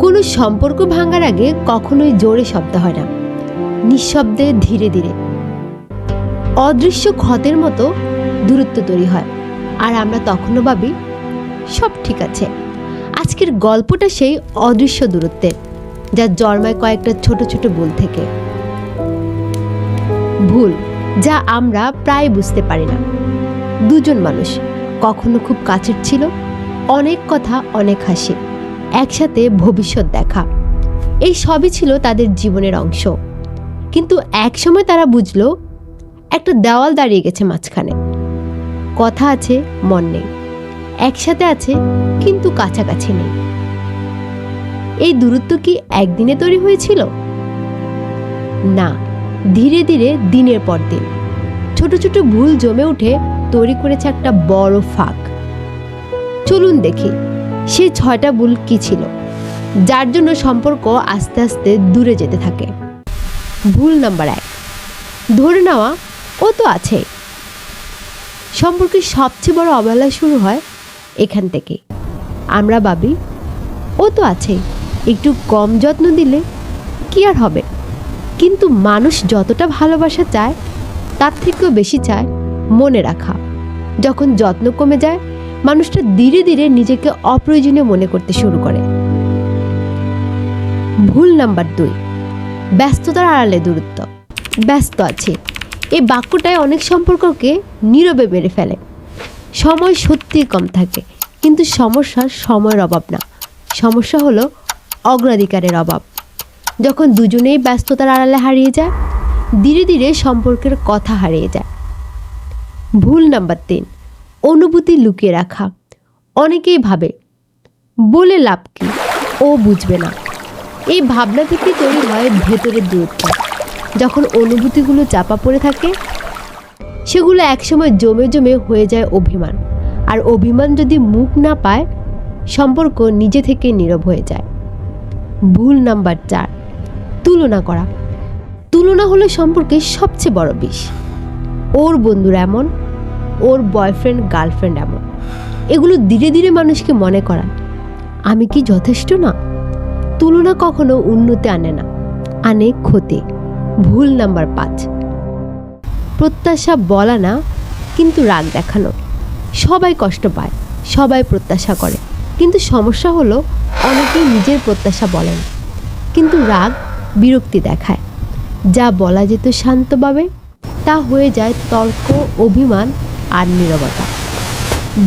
কোনো সম্পর্ক ভাঙার আগে কখনোই জোরে শব্দ হয় না। নিঃশব্দে ধীরে ধীরে। অদৃশ্য ক্ষতের মতো দূরত্ব তৈরি হয়। আর আমরা তখনও ভাবি, সব ঠিক আছে। আজকের গল্পটা সেই অদৃশ্য দূরত্বের, যা জন্মায় কয়েকটা ছোট ছোট ভুল থেকে। ভুল যা আমরা প্রায় বুঝতে পারি না। দুজন মানুষ কখনো খুব কাছের ছিল, অনেক কথা, অনেক হাসি। একসাথে ভবিষ্যৎ দেখা। এই সবই ছিল তাদের জীবনের অংশ। কিন্তু একসময় তারা বুঝলো, একটা দেওয়াল দাঁড়িয়ে গেছে মাঝখানে। কথা আছে, মন নেই। একসাথে আছে, কিন্তু কাছাকাছি নেই। এই দূরত্ব কি একদিনে তৈরি হয়েছিল? না, ধীরে ধীরে দিনের পর দিন। ছোট ছোট ভুল জমে উঠে তৈরি করেছে একটা বড় ফাঁক। চলুন দেখি। সেই ছয়টা ভুল কি ছিল? যার জন্য সম্পর্ক আস্তে আস্তে দূরে যেতে থাকে। ভুল নাম্বার এক, ধরে নেওয়া, ও তো আছেই। সম্পর্কের সবচেয়ে বড় অবহেলা শুরু হয় এখান থেকে। আমরা ভাবি, ও তো আছেই। একটু কম যত্ন দিলে কি আর হবে? কিন্তু মানুষ যতটা ভালোবাসা চায়, তার থেকেও বেশি চায় মনে রাখা। যখন যত্ন কমে যায় মানুষটা ধীরে ধীরে নিজেকে অপ্রয়োজনীয় মনে করতে শুরু করে। ভুল নাম্বার দুই, ব্যস্ততার আড়ালে দূরত্ব। ব্যস্ত আছে। এই বাক্যটায় অনেক সম্পর্ককে নীরবে মেরে ফেলে। সময় সত্যিই কম থাকে, কিন্তু সমস্যার সময়ের অভাব না। সমস্যা হলো অগ্রাধিকারের অভাব। যখন দুজনেই ব্যস্ততার আড়ালে হারিয়ে যায়, ধীরে ধীরে সম্পর্কের কথা হারিয়ে যায়। ভুল নাম্বার তিন অনুভূতি লুকিয়ে রাখা। অনেকেই ভাবে, বলে লাভ কি? ও বুঝবে না। এই ভাবনা থেকে তৈরি হয় ভেতরের দূরত্ব। যখন অনুভূতিগুলো চাপা পড়ে থাকে, সেগুলো একসময় জমে জমে হয়ে যায় অভিমান। আর অভিমান যদি মুখ না পায়, সম্পর্ক নিজে থেকে নীরব হয়ে যায়। ভুল নাম্বার চার, তুলনা করা। তুলনা হলো সম্পর্কের সবচেয়ে বড় বিষ। ওর বন্ধুরা এমন ওর বয়ফ্রেন্ড গার্লফ্রেন্ড এমন। এগুলো ধীরে ধীরে মানুষকে মনে করায়। আমি কি যথেষ্ট না? তুলনা কখনো উন্নতি আনে না। আনে ক্ষতি। ভুল নাম্বার পাঁচ। প্রত্যাশা বলা না, কিন্তু রাগ দেখানো। সবাই কষ্ট পায়, সবাই প্রত্যাশা করে। কিন্তু সমস্যা হলো, অনেকেই নিজের প্রত্যাশা বলেন কিন্তু রাগ বিরক্তি দেখায়। যা বলা যেত শান্তভাবে, তা হয়ে যায় তর্ক, অভিমান আর নীরবতা।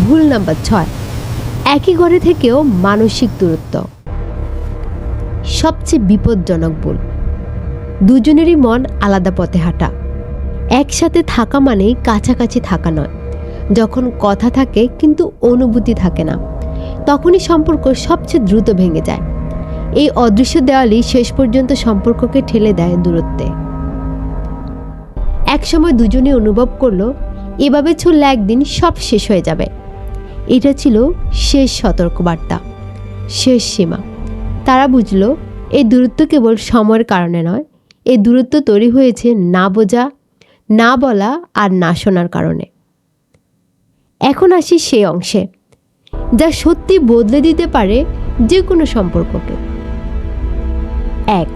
ভুল নাম্বার ছয়, একই ঘরে থেকেও মানসিক দূরত্ব। সবচেয়ে বিপজ্জনক ভুল, দুজনেরই মন আলাদা পথে হাঁটা। একসাথে থাকা মানেই কাছাকাছি থাকা নয়। যখন কথা থাকে কিন্তু অনুভূতি থাকে না, তখনই সম্পর্ক সবচেয়ে দ্রুত ভেঙে যায়। এই অদৃশ্য দেওয়ালই শেষ পর্যন্ত সম্পর্ককে ঠেলে দেয় দূরত্বে। একসময় দুজনে অনুভব করল এভাবে চললে একদিন সব শেষ হয়ে যাবে। এটা ছিল শেষ সতর্কবার্তা, শেষ সীমা। তারা বুঝলো এই দূরত্ব কেবল সময়ের কারণে নয় এই দূরত্ব তৈরি হয়েছে না বোঝা, না বলা আর না শোনার কারণে। এখন আসি সেই অংশে, যা সত্যি বদলে দিতে পারে যে কোনো সম্পর্ককে। এক,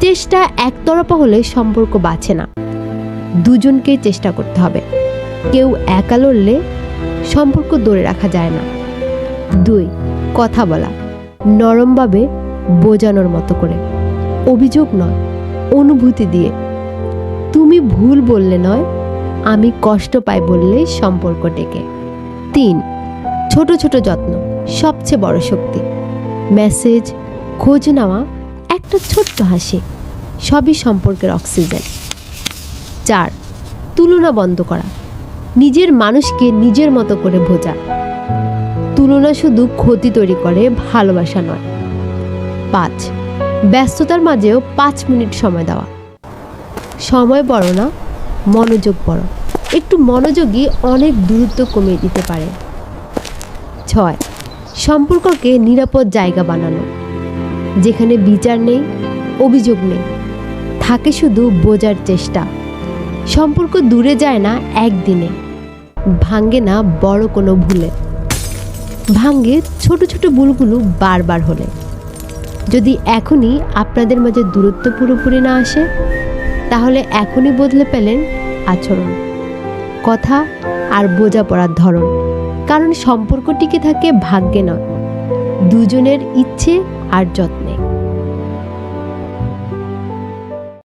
চেষ্টা একতরফা হলে সম্পর্ক বাঁচে না। দুজনকেই চেষ্টা করতে হবে। কেউ একা লড়লে সম্পর্ক ধরে রাখা যায় না। দুই, কথা বলা। নরমভাবে বোঝানোর মতো করে। অভিযোগ নয়, অনুভূতি দিয়ে। তুমি ভুল বললে নয়, আমি কষ্ট পাই বললে সম্পর্ক টেকে। তিন, ছোট ছোট যত্ন, সবচেয়ে বড় শক্তি। মেসেজ, খোঁজ নেওয়া, একটা ছোট্ট হাসি, সবই সম্পর্কের অক্সিজেন। চার, তুলনা বন্ধ করা। নিজের মানুষকে নিজের মতো করে বোঝা। তুলনা শুধু ক্ষতি তৈরি করে, ভালোবাসা নয়। পাঁচ, ব্যস্ততার মাঝেও পাঁচ মিনিট সময় দেওয়া। সময় বড় না, মনোযোগ বড়। একটু মনোযোগই অনেক দূরত্ব কমিয়ে দিতে পারে। ছয়, সম্পর্ককে নিরাপদ জায়গা বানানো। যেখানে বিচার নেই, অভিযোগ নেই। থাকে শুধু বোঝার চেষ্টা। সম্পর্ক দূরে যায় না একদিনে। ভাঙ্গে না বড় কোনো ভুলে। ভাঙ্গে ছোট ছোট ভুলগুলো বারবার হলে। যদি এখনই আপনাদের মাঝে দূরত্ব পুরোপুরি না আসে, তাহলে এখনই বদলে পেলেন আচরণ। কথা আর বোঝাপড়ার ধরন। কারণ সম্পর্ক টিকে থাকে ভাগ্যে নয়। দুজনের ইচ্ছে আর যত্নে।